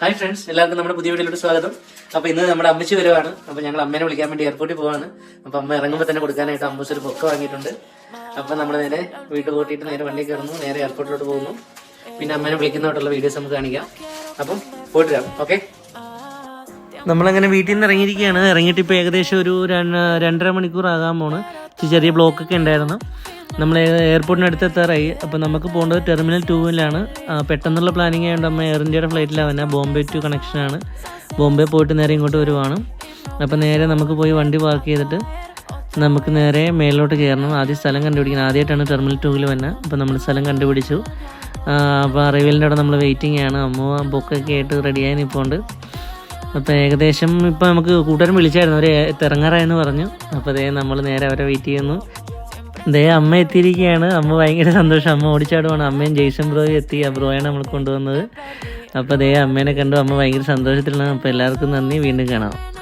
Hi friends എല്ലാവർക്കും നമ്മുടെ പുതിയ വീഡിയോയിലോട്ട് സ്വാഗതം. അപ്പൊ ഇന്ന് നമ്മുടെ അമ്മച്ചി വരുവാണ്. അപ്പൊ ഞങ്ങൾ അമ്മേനെ വിളിക്കാൻ വേണ്ടി എയർപോർട്ടിൽ പോവാണ്. അപ്പൊ അമ്മ ഇറങ്ങുമ്പോൾ തന്നെ കൊടുക്കാനായിട്ട് അമ്മൂസ് ഒരു പൊക്ക വാങ്ങിയിട്ടുണ്ട്. അപ്പൊ നമ്മൾ നേരെ വീട്ടിൽ കൂട്ടിയിട്ട് നേരെ വണ്ടി കയറുന്നു. നേരെ എയർപോർട്ടിലോട്ട് പോകുന്നു. പിന്നെ അമ്മേനെ വിളിക്കുന്നതായിട്ടുള്ള വീഡിയോസ് നമുക്ക് കാണിക്കാം. അപ്പം പോയിട്ട് വരാം. ഓക്കെ നമ്മളങ്ങനെ വീട്ടിൽ നിന്ന് ഇറങ്ങിയിരിക്കുകയാണ്. ഇറങ്ങിയിട്ട് ഇപ്പോൾ ഏകദേശം ഒരു രണ്ട്- രണ്ടര മണിക്കൂർ ആകാൻ പോണ് ചെറിയ ബ്ലോക്കൊക്കെ ഉണ്ടായിരുന്നു. നമ്മൾ എയർപോർട്ടിനടുത്ത് എത്താറായി അപ്പോൾ നമുക്ക് പോകേണ്ടത് ടെർമിനൽ ടൂവിലാണ്. പെട്ടെന്നുള്ള പ്ലാനിങ് ആയതുകൊണ്ട് അമ്മ എയർ ഇന്ത്യയുടെ ഫ്ലൈറ്റിലാണ് വന്നെ. ബോംബെ ടു കണക്ഷനാണ് ബോംബെ പോയിട്ട് നേരെ ഇങ്ങോട്ട് വരുവാണ്. അപ്പോൾ നേരെ നമുക്ക് പോയി വണ്ടി പാർക്ക് ചെയ്തിട്ട് നമുക്ക് നേരെ മേലോട്ട് കയറണം. ആദ്യം സ്ഥലം കണ്ടുപിടിക്കണം. ആദ്യമായിട്ടാണ് ടെർമിനൽ ടൂവിൽ വന്നത് അപ്പോൾ നമ്മൾ സ്ഥലം കണ്ടുപിടിച്ചു. അപ്പോൾ അറിവലിന്റെ അവിടെ നമ്മൾ വെയിറ്റിംഗ് ആണ്. അമ്മ ബുക്കൊക്കെ ആയിട്ട് റെഡിയായി നിൽപ്പുണ്ട് അപ്പോൾ ഏകദേശം ഇപ്പോൾ നമുക്ക് കൂട്ടുകാരൻ വിളിച്ചായിരുന്നു. അവർ തിറങ്ങാറായെന്ന് പറഞ്ഞു. അപ്പോൾ അതേ നമ്മൾ നേരെ അവരെ വെയിറ്റ് ചെയ്യുന്നു. ദേ അമ്മ എത്തിയിരിക്കുകയാണ്. അമ്മ ഭയങ്കര സന്തോഷം. അമ്മ ഓടിച്ചാടുവാണ്. അമ്മയും ജെയ്സൺ ബ്രോയും എത്തി. ആ ബ്രോയാണ് നമ്മൾ കൊണ്ടുവന്നത്. അപ്പോൾ ദേ അമ്മേനെ കണ്ടു. അമ്മ ഭയങ്കര സന്തോഷത്തിലാണ്. അപ്പോൾ എല്ലാവർക്കും നന്ദി. വീണ്ടും കാണാം.